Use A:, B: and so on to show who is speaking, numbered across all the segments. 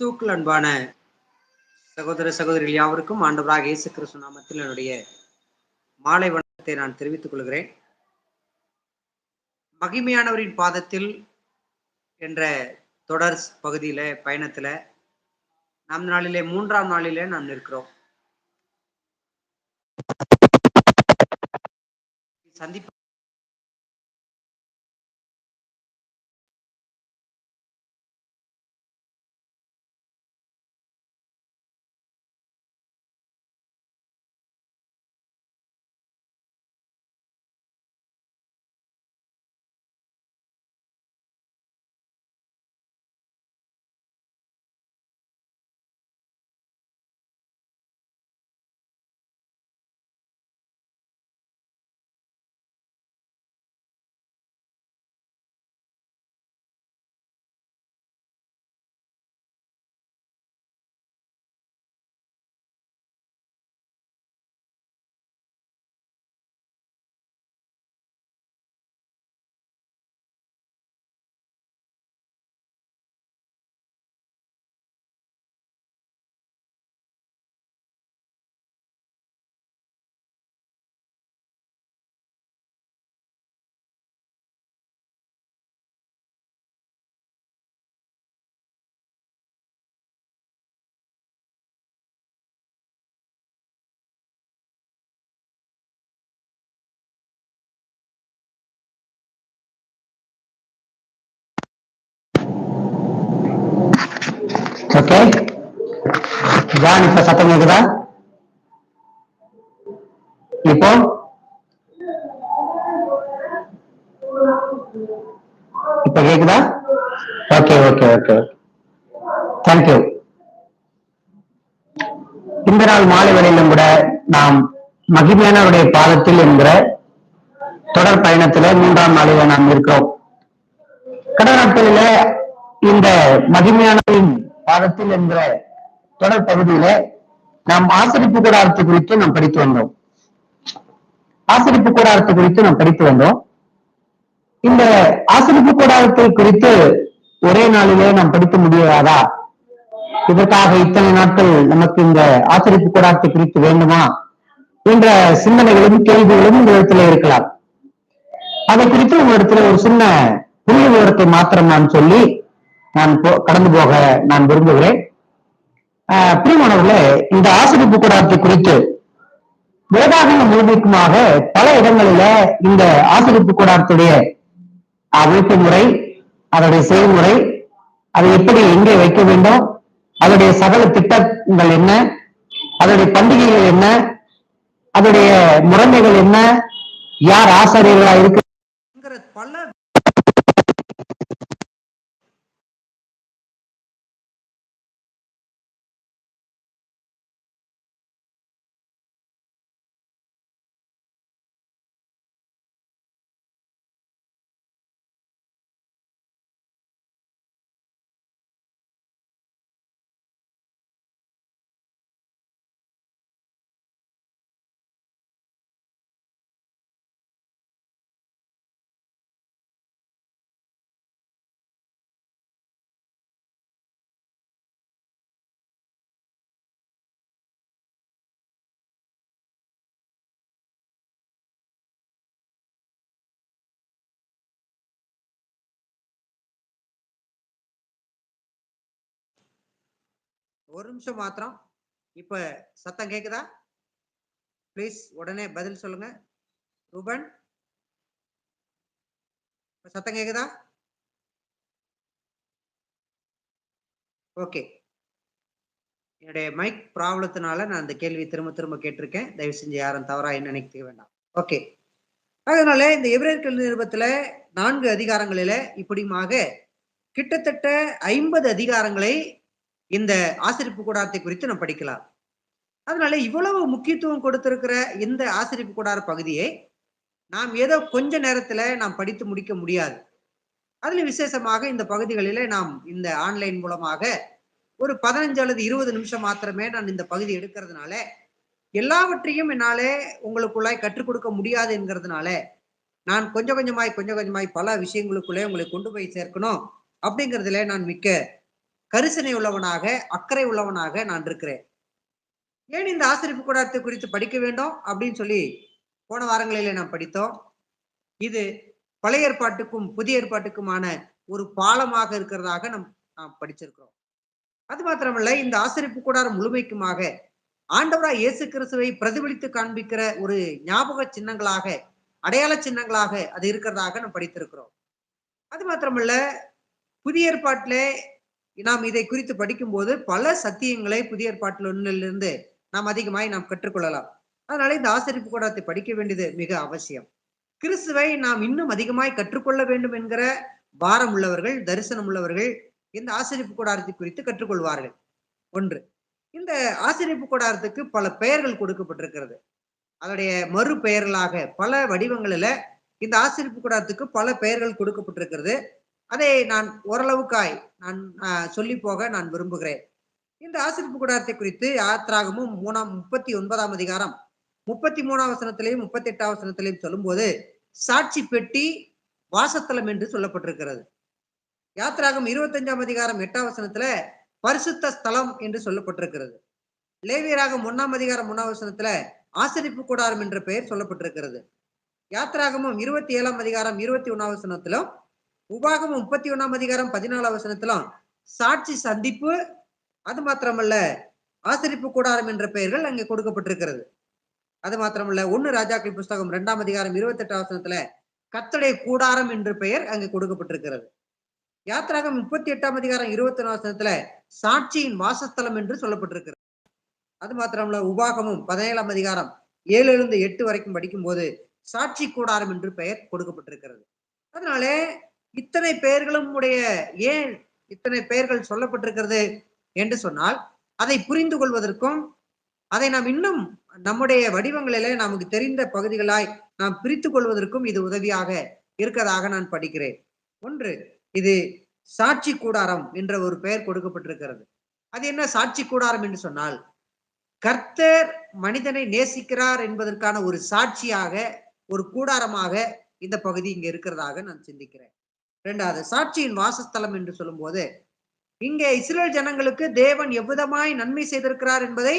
A: கிறிஸ்துவுக்குள் அன்பான சகோதர சகோதரிகள் யாவருக்கும் ஆண்டவராக இயேசு கிறிஸ்து நாமத்தில் என்னுடைய மாலை வணக்கத்தை நான் தெரிவித்துக் கொள்கிறேன். மகிமையானவரின் பாதத்தில் என்ற தொடர் பகுதியில பயணத்துல நம் நாளிலே மூன்றாம் நாளிலே நாம் நிற்கிறோம். சந்திப்பு
B: ஓகே ஜான் இப்ப சத்தம் கேக்குதா இப்போ இப்ப கேக்குதா ஓகே ஓகே ஓகே தேங்க்யூ இந்த நாள் மாலை வேளையிலும் கூட நாம் மகிமையானவருடைய பாதத்தில் என்கிற தொடர் பயணத்துல மூன்றாம் நாளில நாம் இருக்கிறோம். கடந்த நாட்களில இந்த மகிமையானவரின் பாதத்தில் என்கிற தொடர் பகுதியில நாம் ஆசிரிப்பு கூடாரத்து குறித்து நாம் படித்து வந்தோம். ஆசிரிப்பு கூடாரத்து குறித்து நாம் படித்து வந்தோம். இந்த ஆசிரிப்பு கூடாரத்தை குறித்து ஒரே நாளிலே நாம் படிக்க முடியாதா இதற்காக இத்தனை நாட்கள் நமக்கு இந்த ஆசிரிப்பு கூடாரத்தை குறித்து வேண்டுமா? என்ற சிந்தனைகளும் கேள்விகளும் இந்த இடத்துல இருக்கலாம். அதை குறித்து உங்களிடத்துல ஒரு சின்ன புள்ளி விவரத்தை மாத்திரம் நான் சொல்லி நான் போ- கடந்து போக நான் விரும்புகிறேன். பிரியமானவர்களே இந்த ஆசிரியப்பு கூடாரத்தை குறித்து வேதாகம முழுமைக்குமாக பல இடங்களில இந்த ஆசிரியப்பு கூடாரத்துடைய அமைப்பு முறை அதனுடைய செயல்முறை அதை எப்படி எங்கே வைக்க வேண்டும் அதனுடைய சகல திட்டங்கள் என்ன அதனுடைய பண்டிகைகள் என்ன அதனுடைய முறைமைகள் என்ன யார் ஆசிரியர்களா இருக்கு
A: பல ஒரு நிமிஷம் மாத்திரம். இப்ப சத்தம் கேக்குதா? ப்ளீஸ் உடனே பதில் சொல்லுங்க. ரூபன்? இப்ப சத்தம் கேக்குதா? ஓகே என்னுடைய மைக் ப்ராப்ளத்தினால நான் அந்த கேள்வி திரும்ப திரும்ப கேட்டிருக்கேன். தயவு செஞ்சு யாரும் தவறா என்ன நினைக்க வேண்டாம். ஓகே அதனால இந்த எபிரேற்கல் நிருபத்துல நான்கு அதிகாரங்களில இப்படிமாக கிட்டத்தட்ட ஐம்பது அதிகாரங்களை இந்த ஆசிரிப்பு கூடாரத்தை குறித்து நாம் படிக்கலாம். அதனால இவ்வளவு முக்கியத்துவம் கொடுத்திருக்கிற இந்த ஆசிரிப்பு கூடார பகுதியை நாம் ஏதோ கொஞ்ச நேரத்துல நாம் படித்து முடிக்க முடியாது. அதுல விசேஷமாக இந்த பகுதிகளில நாம் இந்த ஆன்லைன் மூலமாக ஒரு பதினஞ்சு அல்லது இருபது நிமிஷம் மாத்திரமே நான் இந்த பகுதி எடுக்கிறதுனால எல்லாவற்றையும் என்னாலே உங்களுக்குள்ளாய் கற்றுக் கொடுக்க முடியாது என்கிறதுனால நான் கொஞ்சம் கொஞ்சமாய் கொஞ்சம் கொஞ்சமாய் பல விஷயங்களுக்குள்ளே உங்களை கொண்டு போய் சேர்க்கணும் அப்படிங்கிறதுல நான் மிக்க கரிசனை உள்ளவனாக அக்கறை உள்ளவனாக நான் இருக்கிறேன். ஏன் இந்த ஆசிரிப்பு கூடாரத்தை குறித்து படிக்க வேண்டும்? அப்படின்னு சொல்லி போன வாரங்களிலே நாம் படித்தோம். இது பழைய ஏற்பாட்டுக்கும் புதிய ஏற்பாட்டுக்குமான ஒரு பாலமாக இருக்கிறதாக நம் நாம் படிச்சிருக்கிறோம். அது மாத்திரமல்ல இந்த ஆசிரிப்பு கூடாரம் முழுமைக்குமாக ஆண்டவராய் இயேசு கிறிஸ்துவை பிரதிபலித்து காண்பிக்கிற ஒரு ஞாபக சின்னங்களாக அடையாள சின்னங்களாக அது இருக்கிறதாக நாம் படித்திருக்கிறோம். அது மாத்திரமல்ல புதிய ஏற்பாட்டிலே நாம் இதை குறித்து படிக்கும்போது பல சத்தியங்களை புதிய ஏற்பாட்டில் ஒன்றிலிருந்து நாம் அதிகமாய் நாம் கற்றுக்கொள்ளலாம். அதனால இந்த ஆசிரிப்பு கூடத்தை படிக்க வேண்டியது மிக அவசியம். கிறிஸ்துவை நாம் இன்னும் அதிகமாய் கற்றுக்கொள்ள வேண்டும் என்கிற பாரம் உள்ளவர்கள் தரிசனம் உள்ளவர்கள் இந்த ஆசிரிப்பு கூடாரத்தை குறித்து கற்றுக்கொள்வார்கள். ஒன்று இந்த ஆசிரிப்பு கூடாரத்துக்கு பல பெயர்கள் கொடுக்கப்பட்டிருக்கிறது. அதனுடைய மறு பெயர்களாக பல வடிவங்களில இந்த ஆசிரிப்பு கூடாரத்துக்கு பல பெயர்கள் கொடுக்கப்பட்டிருக்கிறது. அதை நான் ஓரளவுக்காய் நான் சொல்லி போக நான் விரும்புகிறேன். இந்த ஆசிரிப்பு கூடாரத்தை குறித்து யாத்ராகமும் மூணாம் முப்பத்தி ஒன்பதாம் அதிகாரம் முப்பத்தி மூணாம் வசனத்திலையும் முப்பத்தி எட்டாம் வசனத்திலையும் சொல்லும்போது சாட்சி பெட்டி வாசத்தலம் என்று சொல்லப்பட்டிருக்கிறது. யாத்ராகம் இருபத்தஞ்சாம் அதிகாரம் எட்டாம் வசனத்துல பரிசுத்த ஸ்தலம் என்று சொல்லப்பட்டிருக்கிறது. லேவியராகம் ஒன்னாம் அதிகாரம் ஒன்னாம் வசனத்துல ஆசிரிப்பு கூடாரம் என்ற பெயர் சொல்லப்பட்டிருக்கிறது. யாத்ராகமும் இருபத்தி ஏழாம் அதிகாரம் இருபத்தி ஒன்னாம் வசனத்திலும் உபாகமும் முப்பத்தி ஒன்னாம் அதிகாரம் பதினாலாம் வசனத்திலும் சாட்சி சந்திப்பு அது மாத்திரமல்ல ஆசிரிப்பு கூடாரம் என்ற பெயர்கள் அங்கே கொடுக்கப்பட்டிருக்கிறது. அது மாத்திரமல்ல ஒன்னு ராஜாக்கள் புஸ்தகம் இரண்டாம் அதிகாரம் இருபத்தி எட்டாம் வசனத்துல கத்தடை கூடாரம் என்ற பெயர் அங்கே கொடுக்கப்பட்டிருக்கிறது. யாத்திராகம் முப்பத்தி எட்டாம் அதிகாரம் இருபத்தி ஒன்றாம் வசனத்துல சாட்சியின் வாசஸ்தலம் என்று சொல்லப்பட்டிருக்கிறது. அது மாத்திரமல்ல உபாகமும் பதினேழாம் அதிகாரம் ஏழுலிருந்து எட்டு வரைக்கும் படிக்கும் போது சாட்சி கூடாரம் என்று பெயர் கொடுக்கப்பட்டிருக்கிறது. அதனாலே இத்தனை பெயர்களும் உடைய ஏன் இத்தனை பெயர்கள் சொல்லப்பட்டிருக்கிறது என்று சொன்னால் அதை புரிந்து கொள்வதற்கும் அதை நாம் இன்னும் நம்முடைய வடிவங்களிலே நமக்கு தெரிந்த பகுதிகளாய் நாம் பிரித்து கொள்வதற்கும் இது உதவியாக இருக்கிறதாக நான் படிக்கிறேன். ஒன்று இது சாட்சி கூடாரம் என்ற ஒரு பெயர் கொடுக்கப்பட்டிருக்கிறது. அது என்ன சாட்சி கூடாரம் என்று சொன்னால் கர்த்தர் மனிதனை நேசிக்கிறார் என்பதற்கான ஒரு சாட்சியாக ஒரு கூடாரமாக இந்த பகுதி இங்க இருக்கிறதாக நான் சிந்திக்கிறேன். ரெண்டாவது சாட்சியின் வாசஸ்தலம் என்று சொல்லும்போது இங்கே இஸ்ரேல் ஜனங்களுக்கு தேவன் எவ்விதமாய் நன்மை செய்திருக்கிறார் என்பதை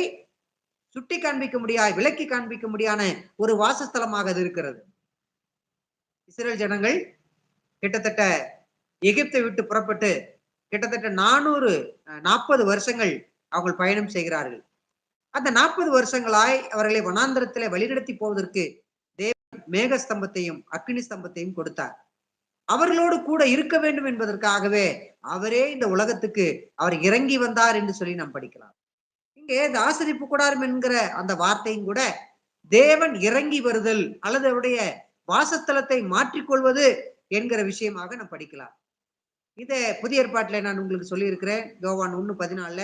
A: சுட்டி காண்பிக்க முடியாய் விலக்கி காண்பிக்க முடியான ஒரு வாசஸ்தலமாக அது இருக்கிறது. இஸ்ரேல் ஜனங்கள் கிட்டத்தட்ட எகிப்தை விட்டு புறப்பட்டு கிட்டத்தட்ட நானூறு நாற்பது வருஷங்கள் அவர்கள் பயணம் செய்கிறார்கள். அந்த நாற்பது வருஷங்களாய் அவர்களை வனாந்திரத்திலே வழிநடத்தி போவதற்கு தேவன் மேக ஸ்தம்பத்தையும் அக்னி ஸ்தம்பத்தையும் கொடுத்தார். அவர்களோடு கூட இருக்க வேண்டும் என்பதற்காகவே அவரே இந்த உலகத்துக்கு அவர் இறங்கி வந்தார் என்று சொல்லி நாம் படிக்கலாம். இங்கே இந்த ஆசிரிப்பு கூடாரம் என்கிற அந்த வார்த்தையும் கூட தேவன் இறங்கி வருதல் அல்லது அவருடைய வாசஸ்தலத்தை மாற்றிக்கொள்வது என்கிற விஷயமாக நாம் படிக்கலாம். இத புதிய ஏற்பாட்டில நான் உங்களுக்கு சொல்லியிருக்கிறேன். யோவான் ஒண்ணு பதினாலுல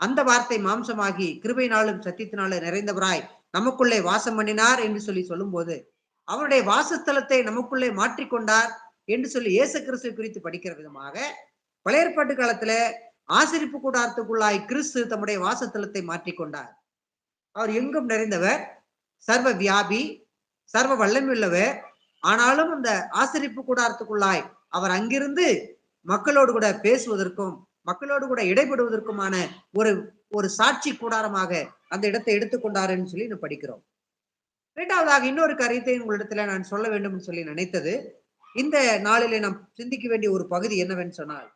A: அந்த வார்த்தை மாம்சமாகி கிருபையினாலும் சத்தியத்தினாலும் நிறைந்தவராய் நமக்குள்ளே வாசம் பண்ணினார் என்று சொல்லி சொல்லும்போது அவருடைய வாசஸ்தலத்தை நமக்குள்ளே மாற்றிக்கொண்டார். என்று சொல்லி இயேசு கிறிஸ்துவை குறித்து படிக்கிற விதமாக பழைய ஏற்பாட்டு காலத்துல ஆசிரிப்பு கூடாரத்துக்குள்ளாய் கிறிஸ்து தம்முடைய வாசத்தலத்தை மாற்றிக்கொண்டார். அவர் எங்கும் நிறைந்தவர் சர்வ வியாபி சர்வ வல்லமையுள்ளவர். ஆனாலும் அந்த ஆசிரிப்பு கூடாரத்துக்குள்ளாய் அவர் அங்கிருந்து மக்களோடு கூட பேசுவதற்கும் மக்களோடு கூட இடைபடுவதற்குமான ஒரு ஒரு சாட்சி கூடாரமாக அந்த இடத்தை எடுத்துக்கொண்டாருன்னு சொல்லி நம்ம படிக்கிறோம். இரண்டாவதாக இன்னொரு கருத்தை உங்களிடத்துல நான் சொல்ல வேண்டும் சொல்லி நினைத்தது இந்த நாளிலே நாம் சிந்திக்க வேண்டிய ஒரு பகுதி என்னவென்று சொன்னால்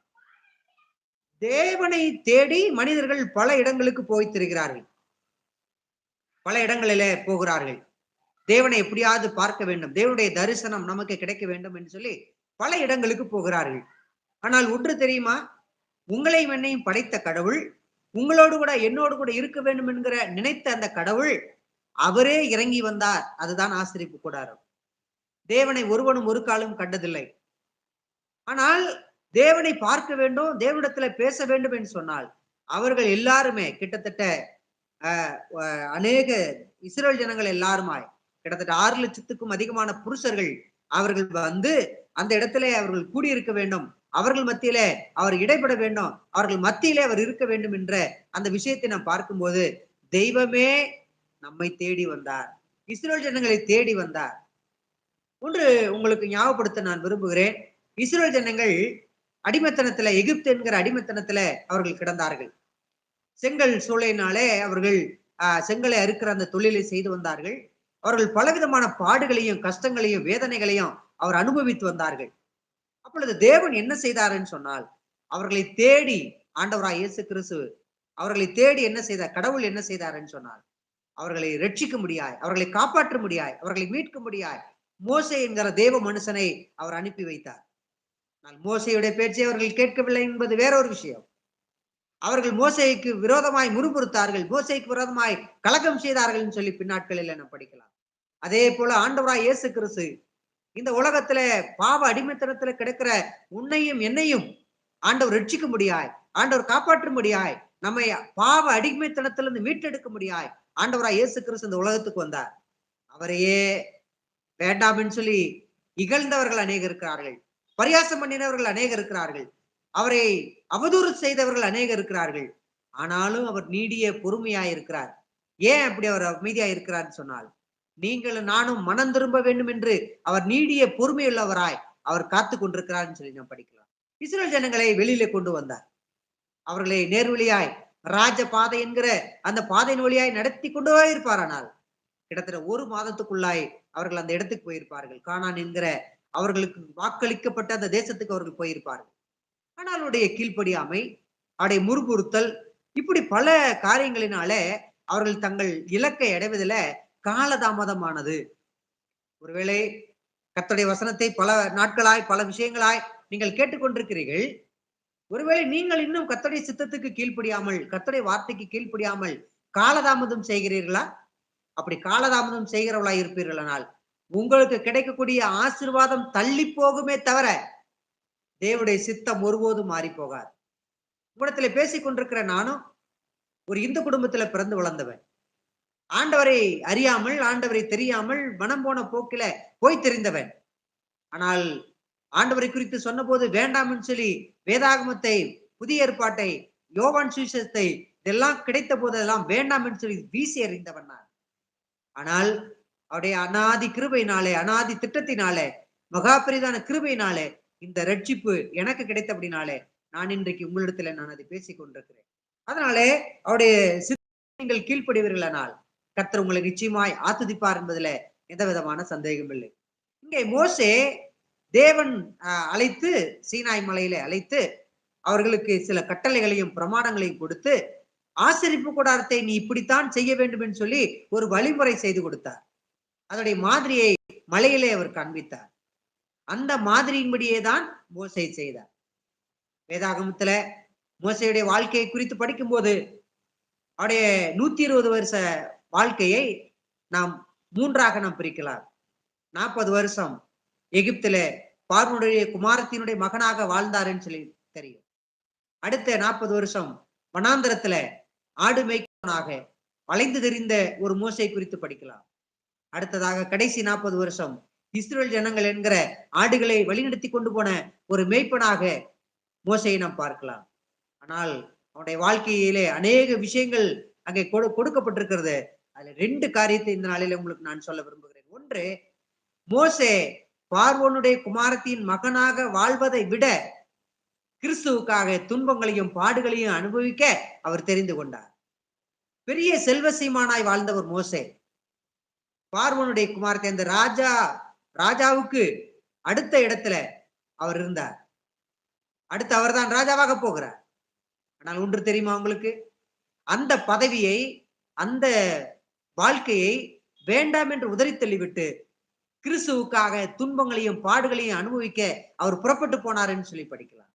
A: தேவனை தேடி மனிதர்கள் பல இடங்களுக்கு போய் திரிகிறார்கள். பல இடங்களிலே போகிறார்கள். தேவனை எப்படியாவது பார்க்க வேண்டும். தேவனுடைய தரிசனம் நமக்கு கிடைக்க வேண்டும் என்று சொல்லி பல இடங்களுக்கு போகிறார்கள். ஆனால் ஒன்று தெரியுமா? உங்களையும் என்னையும் படைத்த கடவுள் உங்களோடு கூட என்னோடு கூட இருக்க வேண்டும் என்கிற நினைத்த அந்த கடவுள் அவரே இறங்கி வந்தார். அதுதான் ஆசிரிப்பு கூடாரம். தேவனை ஒருவனும் ஒரு காலம் கண்டதில்லை. ஆனால் தேவனை பார்க்க வேண்டும் தேவனிடத்துல பேச வேண்டும் என்று சொன்னால் அவர்கள் எல்லாருமே கிட்டத்தட்ட அநேக இஸ்ரேல் ஜனங்கள் எல்லாருமாய் கிட்டத்தட்ட ஆறு லட்சத்துக்கும் அதிகமான புருஷர்கள் அவர்கள் வந்து அந்த இடத்திலே அவர்கள் கூடியிருக்க வேண்டும். அவர்கள் மத்தியிலே அவர் இடைபட வேண்டும். அவர்கள் மத்தியிலே அவர் இருக்க வேண்டும் என்ற அந்த விஷயத்தை நாம் பார்க்கும்போது தெய்வமே நம்மை தேடி வந்தார். இஸ்ரேல் ஜனங்களை தேடி வந்தார். ஒன்று உங்களுக்கு ஞாபகப்படுத்த நான் விரும்புகிறேன். இஸ்ரேல் ஜனங்கள் அடிமைத்தனத்துல எகிப்து என்கிற அடிமைத்தனத்துல அவர்கள் கிடந்தார்கள். செங்கல் சூளையினாலே அவர்கள் ஆஹ், செங்கலை அறுக்கிற அந்த தொழிலை செய்து வந்தார்கள். அவர்கள் பலவிதமான பாடுகளையும் கஷ்டங்களையும் வேதனைகளையும் அவர் அனுபவித்து வந்தார்கள். அப்பொழுது தேவன் என்ன செய்தாருன்னு சொன்னால் அவர்களை தேடி ஆண்டவராய் இயேசு கிறிஸ்து அவர்களை தேடி என்ன செய்தார் கடவுள் என்ன செய்தாருன்னு சொன்னால் அவர்களை ரட்சிக்க முடியாய் அவர்களை காப்பாற்ற முடியாய் அவர்களை மீட்க முடியாய் மோசை என்கிற தேவ மனுஷனை அவர் அனுப்பி வைத்தார். ஆனால் மோசையுடைய பேச்சை அவர்கள் கேட்கவில்லை என்பது வேறொரு விஷயம். அவர்கள் மோசைக்கு விரோதமாய் முறுமுறுத்தார்கள். மோசைக்கு விரோதமாய் கலக்கம் செய்தார்கள் என்று சொல்லி பின்னாட்களில் நாம் படிக்கலாம்? அதே போல ஆண்டவராய் இயேசு கிறிஸ்து இந்த உலகத்துல பாவ அடிமைத்தனத்துல கிடக்கிற உன்னையும் என்னையும் ஆண்டவர் ரட்சிக்க முடியாய் ஆண்டவர் காப்பாற்ற முடியாய் நம்மை பாவ அடிமைத்தனத்திலிருந்து மீட்டெடுக்க முடியாய் ஆண்டவராய் இயேசு கிறிஸ்து இந்த உலகத்துக்கு வந்தார். அவரையே வேண்டாம்னு சொல்லி இகழ்ந்தவர்கள் அநேகர் இருக்கிறார்கள். பரியாசம் பண்ணினவர்கள் அநேகர் இருக்கிறார்கள். அவரை அவதூறு செய்தவர்கள் அநேகர் இருக்கிறார்கள். ஆனாலும் அவர் நீடிய பொறுமையாயிருக்கிறார் ஏன் அப்படி அவர் அமைதியா இருக்கிறார்னு சொன்னால் நீங்களும் நானும் மனம் திரும்ப வேண்டும் என்று அவர் நீடிய பொறுமையுள்ளவராய் அவர் காத்து கொண்டிருக்கிறார்னு சொல்லி நாம் படிக்கலாம். இஸ்ரேல் ஜனங்களை வெளியில கொண்டு வந்தார். அவர்களை நேர்வழியாய் ராஜ பாதை என்கிற அந்த பாதையின் வழியாய் நடத்தி கொண்டு இருப்பாரானால் கிட்டத்தட்ட ஒரு மாதத்துக்குள்ளாய் அவர்கள் அந்த இடத்துக்கு போயிருப்பார்கள். காணான் என்கிற அவர்களுக்கு வாக்களிக்கப்பட்ட அந்த தேசத்துக்கு அவர்கள் போயிருப்பார்கள். ஆனால் அவருடைய கீழ்ப்படியாமை அவருடைய முறுமுறுத்தல் இப்படி பல காரியங்களினால அவர்கள் தங்கள் இலக்கை அடைவதில் காலதாமதமானது. ஒருவேளை கர்த்தருடைய வசனத்தை பல நாட்களாய் பல விஷயங்களாய் நீங்கள் கேட்டுக்கொண்டிருக்கிறீர்கள். ஒருவேளை நீங்கள் இன்னும் கர்த்தருடைய சித்தத்துக்கு கீழ்ப்படியாமல் கர்த்தருடைய வார்த்தைக்கு கீழ்ப்படியாமல் காலதாமதம் செய்கிறீர்களா? அப்படி காலதாமதம் செய்கிறவளா இருப்பீர்களானால் உங்களுக்கு கிடைக்கக்கூடிய ஆசீர்வாதம் தள்ளி போகுமே தவிர தேவனுடைய சித்தம் ஒருபோதும் மாறி போகாது. உங்களிடத்துல பேசிக் கொண்டிருக்கிற நானும் ஒரு இந்து குடும்பத்துல பிறந்து வளர்ந்தவன். ஆண்டவரை அறியாமல் ஆண்டவரை தெரியாமல் மனம் போன போக்கில போய் தெரிந்தவன். ஆனால் ஆண்டவரை குறித்து சொன்னபோது வேண்டாம்னு சொல்லி வேதாகமத்தை புதிய ஏற்பாட்டை யோவான் சுவிசேஷத்தை இதெல்லாம் கிடைத்த போதெல்லாம் வேண்டாம்னு சொல்லி வீசி எறிந்தவன் நான். ஆனால் அவருடைய அனாதி கிருபையினாலே அனாதி திட்டத்தினாலே மகாபரிதான கிருபையினாலே இந்த ரட்சிப்பு எனக்கு கிடைத்த அப்படினாலே நான் இன்றைக்கு உங்களிடத்துல நான் அதை பேசிக் கொண்டிருக்கிறேன். அதனாலே அவருடைய நீங்கள் கீழ்ப்படிவீர்களானால் கத்தர் உங்களை நிச்சயமாய் ஆத்துதிப்பார் என்பதுல எந்த விதமான சந்தேகம் இல்லை. இங்கே மோசே தேவன் அழைத்து சீனாய் மலையில அழைத்து அவர்களுக்கு சில கட்டளைகளையும் பிரமாணங்களையும் கொடுத்து ஆசரிப்பு கூடாரத்தை நீ இப்படித்தான் செய்ய வேண்டும் என்று சொல்லி ஒரு வழிமுறை செய்து கொடுத்தார். அதனுடைய மாதிரியை மலையிலே அவர் காண்பித்தார். அந்த மாதிரியின்படியே தான் மோசை செய்தார். வேதாகமத்துல மோசையுடைய வாழ்க்கையை குறித்து படிக்கும்போது அவருடைய நூத்தி இருபது வருஷ வாழ்க்கையை நாம் மூன்றாக நாம் பிரிக்கலாம். நாற்பது வருஷம் எகிப்துல பார்வனுடைய குமாரத்தினுடைய மகனாக வாழ்ந்தாருன்னு சொல்லி தெரியும். அடுத்த நாற்பது வருஷம் வனாந்திரத்துல ஆடு மேய்க்கவனாக வளைந்து தெரிந்த ஒரு மோசை குறித்து படிக்கலாம். அடுத்ததாக கடைசி நாற்பது வருஷம் இஸ்ரேல் ஜனங்கள் என்கிற ஆடுகளை வழிநடத்தி கொண்டு போன ஒரு மேய்ப்பனாக மோசையை நாம் பார்க்கலாம். ஆனால் அவனுடைய வாழ்க்கையிலே அநேக விஷயங்கள் அங்கே கொடு கொடுக்கப்பட்டிருக்கிறது. அதுல ரெண்டு காரியத்தை இந்த நாளில உங்களுக்கு நான் சொல்ல விரும்புகிறேன். ஒன்று மோசே பார்வோனுடைய குமாரத்தின் மகனாக வாழ்வதை விட கிறிஸ்துவுக்காக துன்பங்களையும் பாடுகளையும் அனுபவிக்க அவர் தெரிந்து கொண்டார். பெரிய செல்வ சீமானாய் வாழ்ந்தவர் மோசே. பார்வனுடைய குமார்த்தை அந்த ராஜா ராஜாவுக்கு அடுத்த இடத்துல அவர் இருந்தார். அடுத்து அவர் தான் ராஜாவாக போகிறார். ஆனால் ஒன்று தெரியுமா உங்களுக்கு? அந்த பதவியை அந்த வாழ்க்கையை வேண்டாம் என்று உதறி தள்ளிவிட்டு கிறிஸ்துவுக்காக துன்பங்களையும் பாடுகளையும் அனுபவிக்க அவர் புறப்பட்டு போனாருன்னு சொல்லி படிக்கலாம்.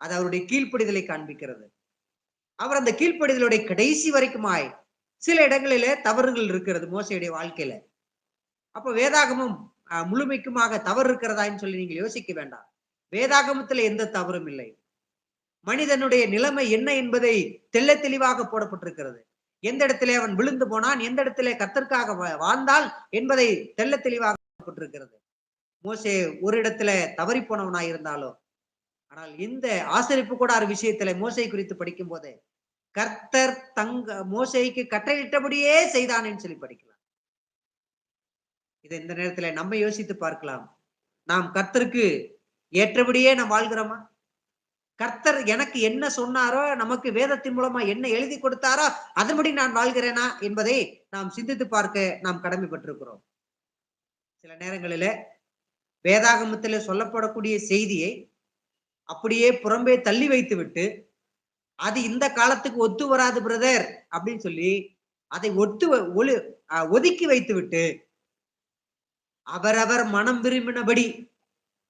A: அது அவருடைய கீழ்ப்படிதலை காண்பிக்கிறது. அவர் அந்த கீழ்ப்படிதலுடைய கடைசி வரைக்குமாய் சில இடங்களிலே தவறுகள் இருக்கிறது மோசையுடைய வாழ்க்கையில. அப்ப வேதாகமும் அஹ், முழுமைக்குமாக தவறு இருக்கிறதான்னு சொல்லி நீங்கள் யோசிக்க வேண்டாம். வேதாகமத்துல எந்த தவறும் இல்லை. மனிதனுடைய நிலைமை என்ன என்பதை தெள்ள தெளிவாக போடப்பட்டிருக்கிறது. எந்த இடத்திலே அவன் விழுந்து போனான் எந்த இடத்திலே கத்தற்காக வா- வாழ்ந்தால் என்பதை தெள்ள தெளிவாக போட்டிருக்கிறது மோசே ஒரு இடத்துல தவறி போனவனாய் இருந்தாலும் ஆனால் இந்த ஆசரிப்பு கூடார விஷயத்துல மோசை குறித்து படிக்கும் போது கர்த்தர் தங்க மோசைக்கு கட்டளையிட்டபடியே செய்தானேன்னு சொல்லி படிக்கலாம். இதை இந்த நேரத்துல நம்ம யோசித்து பார்க்கலாம். நாம் கர்த்தருக்கு ஏற்றபடியே நாம் வாழ்கிறோமா? கர்த்தர் எனக்கு என்ன சொன்னாரோ நமக்கு வேதத்தின் மூலமா என்ன எழுதி கொடுத்தாரோ அதன்படி நான் வாழ்கிறேனா என்பதை நாம் சிந்தித்து பார்க்க நாம் கடமைப்பட்டிருக்கிறோம். சில நேரங்களில வேதாகமத்தில் சொல்லப்படக்கூடிய செய்தியை அப்படியே புறம்பே தள்ளி வைத்து விட்டு அது இந்த காலத்துக்கு ஒத்து வராது பிரதர் அப்படின்னு சொல்லி அதை ஒத்து வ- ஒளி அஹ், ஒதுக்கி வைத்து விட்டு அவரவர் மனம் விரும்பினபடி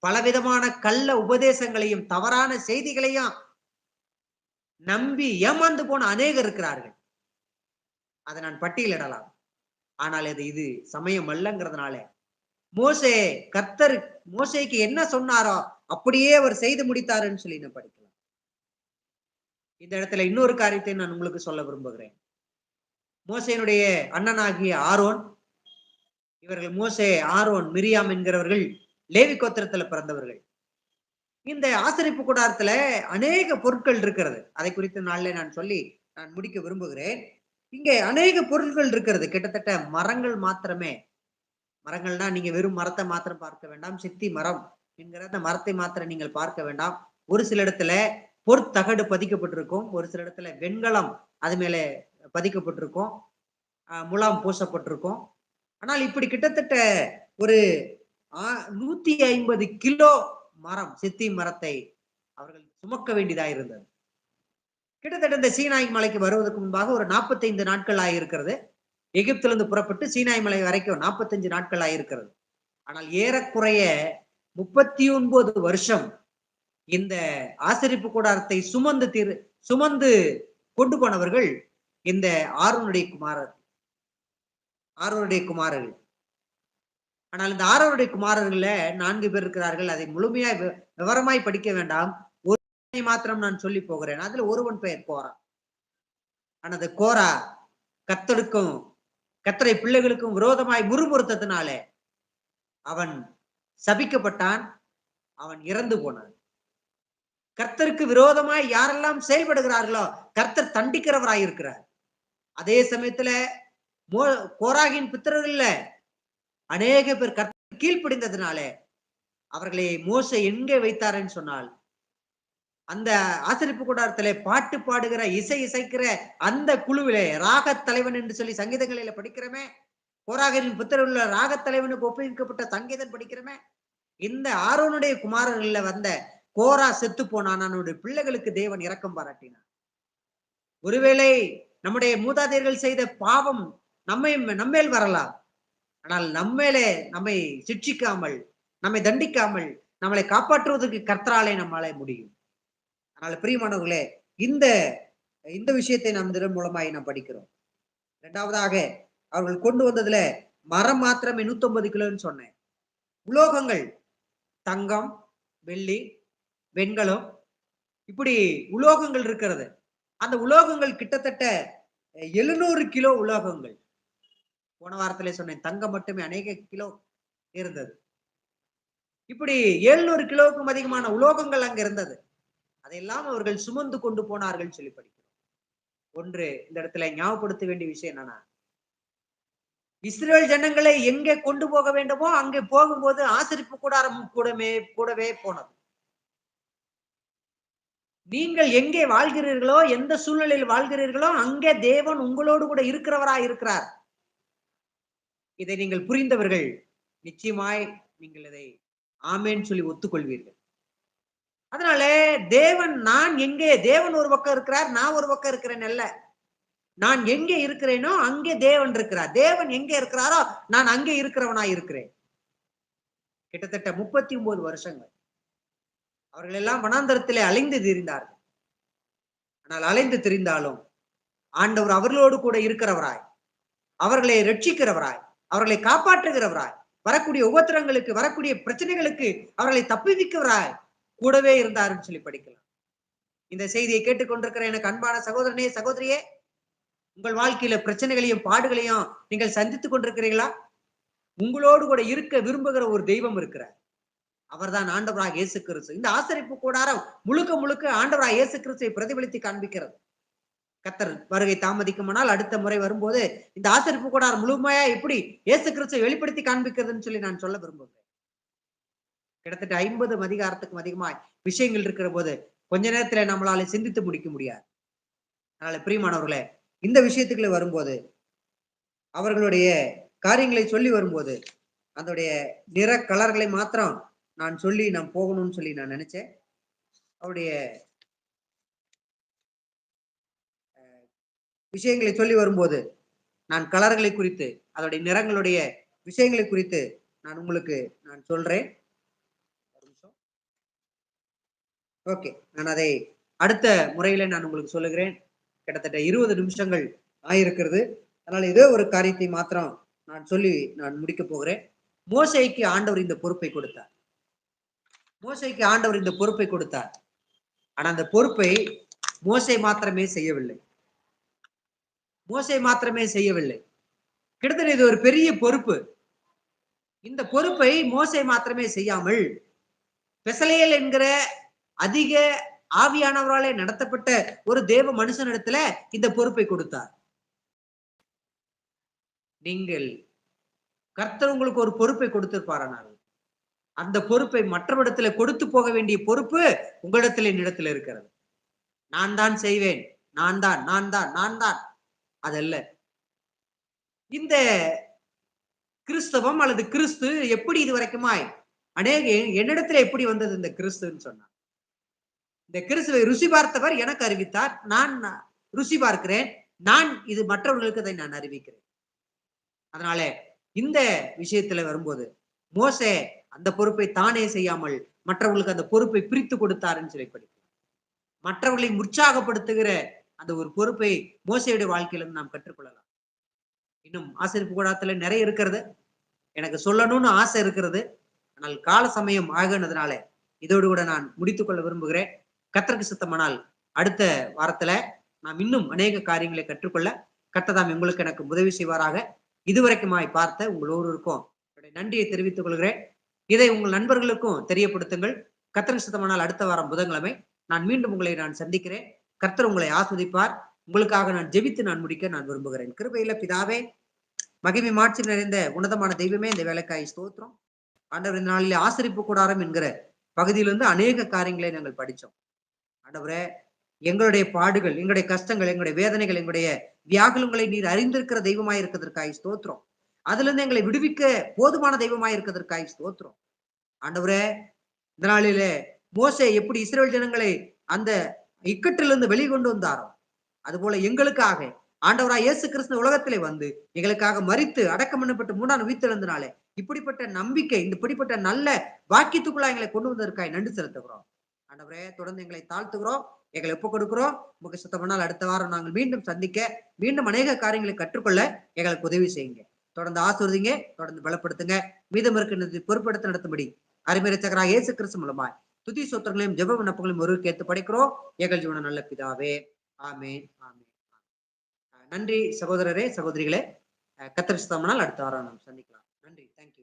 A: பலவிதமான கள்ள உபதேசங்களையும் தவறான செய்திகளையும் நம்பி ஏமாந்து போன அநேகர் இருக்கிறார்கள். அதை நான் பட்டியலிடலாம் ஆனால் அது இது சமயம் அல்லங்கிறதுனால மோசே கர்த்தர் மோசைக்கு என்ன சொன்னாரோ அப்படியே அவர் செய்து முடித்தாருன்னு சொல்லி நான் படிக்கலாம். இந்த இடத்துல இன்னொரு காரியத்தை நான் உங்களுக்கு சொல்ல விரும்புகிறேன். மோசேனுடைய அண்ணனாகிய ஆரோன் இவர்கள் மோசே ஆரோன் மிரியாம் என்கிறவர்கள் லேவி கோத்திரத்துல பிறந்தவர்கள். இந்த ஆசரிப்பு கூடாரத்துல அநேக பொருட்கள் இருக்கிறது. அதை குறித்த நாள்ல நான் சொல்லி நான் முடிக்க விரும்புகிறேன். இங்கே அநேக பொருட்கள் இருக்கிறது. கிட்டத்தட்ட மரங்கள் மாத்திரமே. மரங்கள்னா நீங்க வெறும் மரத்தை மாத்திரம் பார்க்க வேண்டாம். சித்தி மரம். என்கிற அந்த மரத்தை மாத்திரம் நீங்கள் பார்க்க வேண்டாம். ஒரு சில இடத்துல பொற்தகடு பதிக்கப்பட்டிருக்கும். ஒரு சில இடத்துல வெண்கலம் அது மேலே பதிக்கப்பட்டிருக்கும். ஆஹ் முலாம் பூசப்பட்டிருக்கும். ஆனால் இப்படி கிட்டத்தட்ட ஒரு நூத்தி ஐம்பது கிலோ மரம் சித்தி மரத்தை அவர்கள் சுமக்க வேண்டியதாக இருந்தது. கிட்டத்தட்ட இந்த சீனாய் மலைக்கு வருவதற்கு முன்பாக ஒரு நாற்பத்தைந்து நாட்கள் ஆகியிருக்கிறது. எகிப்திலிருந்து புறப்பட்டு சீனாய் மலை வரைக்கும் நாற்பத்தஞ்சு நாட்கள் ஆகியிருக்கிறது. ஆனால் ஏறக்குறைய முப்பத்தி ஒன்பது வருஷம் இந்த ஆசரிப்பு கூடாரத்தை சுமந்து திரு சுமந்து கொண்டு போனவர்கள் இந்த ஆர்வனுடைய குமாரர். ஆர்வனுடைய குமாரர்கள். ஆனால் இந்த ஆர்வனுடைய குமாரர்கள நான்கு பேர் இருக்கிறார்கள். அதை முழுமையாய் வி- விவரமாய் படிக்க வேண்டாம். ஒரு மாத்திரம் நான் சொல்லி போகிறேன். அதுல ஒருவன் பெயர் கோரா. ஆனது அந்த கோரா. கத்தருக்கும் கத்தரை பிள்ளைகளுக்கும் விரோதமாய் முறுமுறுத்ததுனால அவன் சபிக்கப்பட்டான் அவன் இறந்து போனான். கர்த்தருக்கு விரோதமாய் யாரெல்லாம் செயல்படுகிறார்களோ கர்த்தர் தண்டிக்கிறவராய் இருக்கிறார். அதே சமயத்துல மோ கோராகின் புத்திரர்கள்ல அநேக பேர் கர்த்தர் கீழ்ப்படிந்ததுனாலே அவர்களை மோச எங்கே வைத்தாருன்னு சொன்னால் அந்த ஆசரிப்பு கூடாரத்திலே பாட்டு பாடுகிற இசை இசைக்கிற அந்த குழுவிலே ராகத் தலைவன் என்று சொல்லி சங்கீதங்களில படிக்கிறோமே கோராகரின் புத்திரருள்ள ராகத் தலைவனுக்கு ஒப்புவிக்கப்பட்ட சங்கீதம் படிக்கிறமே? இந்த ஆரோனுடைய குமாரர்கள வந்த கோரா செத்து போனான். அவனுடைய பிள்ளைகளுக்கு தேவன் இரக்கம் பாராட்டினான் ஒருவேளை நம்முடைய மூதாதையர்கள் செய்த பாவம் நம்மை நம்மேல் வரலாம். ஆனால் நம்மேலே நம்மை சிட்சிக்காமல் நம்மை தண்டிக்காமல் நம்மளை காப்பாற்றுவதற்கு கர்த்தராலே நம்மளால முடியும். அதனால பிரியமானவர்களே இந்த இந்த விஷயத்தை நாம் இதன் மூலமாய் நாம் படிக்கிறோம். இரண்டாவதாக அவர்கள் கொண்டு வந்ததுல மரம் மாத்திரமே 150 கிலோன்னு சொன்னேன். உலோகங்கள் தங்கம் வெள்ளி வெண்கலம் இப்படி உலோகங்கள் இருக்கிறது. அந்த உலோகங்கள் கிட்டத்தட்ட எழுநூறு கிலோ உலோகங்கள். போன வாரத்திலே சொன்னேன் தங்கம் மட்டுமே அநேக கிலோ இருந்தது. இப்படி எழுநூறு கிலோவுக்கும் அதிகமான உலோகங்கள் அங்க இருந்தது. அதையெல்லாம் அவர்கள் சுமந்து கொண்டு போனார்கள் சொல்லி படிக்கிறோம். ஒன்று இந்த இடத்துல ஞாபகப்படுத்த வேண்டிய விஷயம் என்னன்னா இஸ்ரேல் ஜனங்களை எங்கே கொண்டு போக வேண்டுமோ அங்கே போகும்போது ஆசரிப்பு கூடாரம் கூடமே கூடவே போனது. நீங்கள் எங்கே வாழ்கிறீர்களோ எந்த சூழ்நிலையில் வாழ்கிறீர்களோ அங்கே தேவன் உங்களோடு கூட இருக்கிறவராய் இருக்கிறார். இதை நீங்கள் புரிந்தவர்கள் நிச்சயமாய் நீங்கள் இதை ஆமேன்னு சொல்லி ஒத்துக்கொள்வீர்கள். அதனால தேவன் நான் எங்கே? தேவன் ஒரு பக்கம் இருக்கிறார் நான் ஒரு பக்கம் இருக்கிறேன் அல்ல. நான் எங்கே இருக்கிறேனோ அங்கே தேவன் இருக்கிறார். தேவன் எங்கே இருக்கிறாரோ நான் அங்கே இருக்கிறவனா இருக்கிறேன். கிட்டத்தட்ட முப்பத்தி ஒன்பது வருஷங்கள். அவர்கள் எல்லாம் வனாந்தரத்திலே அலைந்து திரிந்தார்கள். ஆனால் அலைந்து திரிந்தாலும் ஆண்டவர் அவர்களோடு கூட இருக்கிறவராய் அவர்களை ரட்சிக்கிறவராய் அவர்களை காப்பாற்றுகிறவராய் வரக்கூடிய உபத்திரங்களுக்கு வரக்கூடிய பிரச்சனைகளுக்கு அவர்களை தப்பிவிக்கிறாய் கூடவே இருந்தாருன்னு சொல்லி படிக்கலாம். இந்த செய்தியை கேட்டுக்கொண்டிருக்கிற எனக்கு அன்பான சகோதரனே சகோதரியே உங்கள் வாழ்க்கையில பிரச்சனைகளையும் பாடுகளையும் நீங்கள் சந்தித்துக் கொண்டிருக்கிறீர்களா? உங்களோடு கூட இருக்க விரும்புகிற ஒரு தெய்வம் இருக்கிறார். அவர்தான் ஆண்டவராக இயேசு கிறிஸ்து இந்த ஆசரிப்பு கூடாரம் முழுக்க முழுக்க ஆண்டவராக இயேசு கிறிஸ்துவை பிரதிபலித்து காண்பிக்கிறது. கத்தர் வருகை தாமதிக்குமானால் அடுத்த முறை வரும்போது இந்த ஆசரிப்பு கூடாரம் முழுமையா எப்படி இயேசு கிறிஸ்துவை வெளிப்படுத்தி காண்பிக்கிறதுன்னு சொல்லி நான் சொல்ல விரும்புகிறேன். கிட்டத்தட்ட ஐம்பது அதிகாரத்துக்கும் அதிகமாய் விஷயங்கள் இருக்கிற போது கொஞ்ச நேரத்துல நம்மளால சிந்தித்து முடிக்க முடியாது. அதனால பிரியமானவர்களே இந்த விஷயத்துக்குள்ள வரும்போது அவர்களுடைய காரியங்களை சொல்லி வரும்போது அதோடைய நிற கலர்களை மாத்திரம் நான் சொல்லி நான் போகணும்னு சொல்லி நான் நினைச்சேன். அவருடைய விஷயங்களை சொல்லி வரும்போது நான் கலர்களை குறித்து அதோடைய நிறங்களுடைய விஷயங்களை குறித்து நான் உங்களுக்கு நான் சொல்றேன். ஓகே. நான் அதை அடுத்த முறையில நான் உங்களுக்கு சொல்லுகிறேன். கிட்டத்தட்ட இருபது நிமிஷங்கள் ஆயிருக்கிறது. அதனால ஏதோ ஒரு காரியத்தை மாத்திரம் நான் சொல்லி நான் முடிக்க போகிறேன். மோசைக்கு ஆண்டவர் இந்த பொறுப்பை கொடுத்தார். மோசைக்கு ஆண்டவர் இந்த பொறுப்பை கொடுத்தார். ஆனா அந்த பொறுப்பை மோசை மாத்திரமே செய்யவில்லை. மோசை மாத்திரமே செய்யவில்லை. கிட்டத்தட்ட இது ஒரு பெரிய பொறுப்பு. இந்த பொறுப்பை மோசை மாத்திரமே செய்யாமல் பெசலேல் என்கிற அதிக ஆவியானவராலே நடத்தப்பட்ட ஒரு தேவ மனுஷனிடத்துல இந்த பொறுப்பை கொடுத்தார். நீங்கள் கர்த்தர் உங்களுக்கு ஒரு பொறுப்பை கொடுத்திருப்பாரானால் அந்த பொறுப்பை மற்றவரிடத்துல கொடுத்து போக வேண்டிய பொறுப்பு உங்களிடத்துல என்னிடத்துல இருக்கிறது. நான் தான் செய்வேன். நான் தான் நான் தான் நான் தான். அதல்ல. இந்த கிறிஸ்தவம் அல்லது கிறிஸ்து எப்படி இது வரைக்குமாய் அநேக என்னிடத்துல எப்படி வந்தது இந்த கிறிஸ்துன்னு சொன்னார். இந்த கிறிஸ்துவை ருசி பார்த்தவர் எனக்கு அறிவித்தார். நான் ருசி பார்க்கிறேன். நான் இது மற்றவர்களுக்கு அதை நான் அறிவிக்கிறேன். அதனால இந்த விஷயத்துல வரும்போது மோசே அந்த பொறுப்பை தானே செய்யாமல் மற்றவர்களுக்கு அந்த பொறுப்பை பிரித்து கொடுத்தாருன்னு சொல்லி படிக்கிறோம். மற்றவர்களை உற்சாகப்படுத்துகிற அந்த ஒரு பொறுப்பை மோசையுடைய வாழ்க்கையில இருந்து நாம் கற்றுக்கொள்ளலாம். இன்னும் ஆசிரியப்பு கூடத்துல நிறைய இருக்கிறது. எனக்கு சொல்லணும்னு ஆசை இருக்கிறது. ஆனால் கால சமயம் ஆகினதுனால இதோடு கூட நான் முடித்துக்கொள்ள விரும்புகிறேன். கத்தருக்கு சித்தமானால் அடுத்த வாரத்துல நாம் இன்னும் அநேக காரியங்களை கற்றுக்கொள்ள கத்ததாம் உங்களுக்கு எனக்கு உதவி செய்வாராக. இதுவரைக்குமாய் பார்த்த உங்கள் ஒவ்வொருவருக்கும் என்னுடைய நன்றியை தெரிவித்துக் கொள்கிறேன். இதை உங்கள் நண்பர்களுக்கும் தெரியப்படுத்துங்கள். கத்தருக்கு சித்தமானால் அடுத்த வாரம் புதன்கிழமை நான் மீண்டும் உங்களை நான் சந்திக்கிறேன். கர்த்தர் உங்களை ஆஸ்வதிப்பார். உங்களுக்காக நான் ஜெபித்து நான் முடிக்க நான் விரும்புகிறேன். கிருபையில பிதாவே மகிமை மாட்சி நிறைந்த உன்னதமான தெய்வமே இந்த வேலைக்காய் ஸ்தோத்திரம். ஆண்டவர் இந்த நாளிலே ஆசரிப்பு கூடாரம் என்கிற பகுதியிலிருந்து அநேக காரியங்களை நாங்கள் படித்தோம் ஆண்டவரே எங்களுடைய பாடுகள் எங்களுடைய கஷ்டங்கள் எங்களுடைய வேதனைகள் எங்களுடைய வியாகுலங்களை நீர் அறிந்திருக்கிற தெய்வமாய் இருக்கிறதற்காய் ஸ்தோத்திரம். அதுல இருந்து எங்களை விடுவிக்க போதுமான தெய்வமாய் இருக்கிறதற்காய் ஸ்தோத்திரம். ஆண்டவரே இந்த நாளிலே மோசை எப்படி இஸ்ரேல் ஜனங்களை அந்த இக்கட்டிலிருந்து வெளிக்கொண்டு வந்தாரோ அதுபோல எங்களுக்காக ஆண்டவராய் இயேசு கிறிஸ்து உலகத்திலே வந்து எங்களுக்காக மறித்து அடக்கம் பண்ணப்பட்டு மூணாம் உயிர்த்தெழுந்தனாலே இப்படிப்பட்ட நம்பிக்கை இந்த இப்படிப்பட்ட நல்ல வாக்கியத்துக்குள்ள எங்களை கொண்டு வந்ததற்காய் நன்றி செலுத்துகிறோம். ஆண்டவரே தொடர்ந்து எங்களை தாழ்த்துகிறோம் எங்களை ஒப்பு கொடுக்கிறோம். உங்களுக்கு சுத்தமானால் அடுத்த வாரம் நாங்கள் மீண்டும் சந்திக்க மீண்டும் அநேக காரியங்களை கற்றுக்கொள்ள எங்களுக்கு உதவி செய்யுங்க. தொடர்ந்து ஆசிர்வதிங்க தொடர்ந்து பலப்படுத்துங்க. மீதம் இருக்கின்றது பொறுப்படுத்த நடத்தும்படி அருமைரச்சகரா இயேசு கிறிஸ்து மூலமாய் துதி சோத்திரங்களையும் ஜெப விண்ணப்பங்களையும் ஒரு கேட்டு படைக்கிறோம் எங்கள் ஜீவன நல்ல பிதாவே ஆமேன் ஆமேன். நன்றி சகோதரரே சகோதரிகளே. கத்திரிஸ்தாமனால் அடுத்த வாரம் நாம் சந்திக்கலாம். நன்றி தேங்க்யூ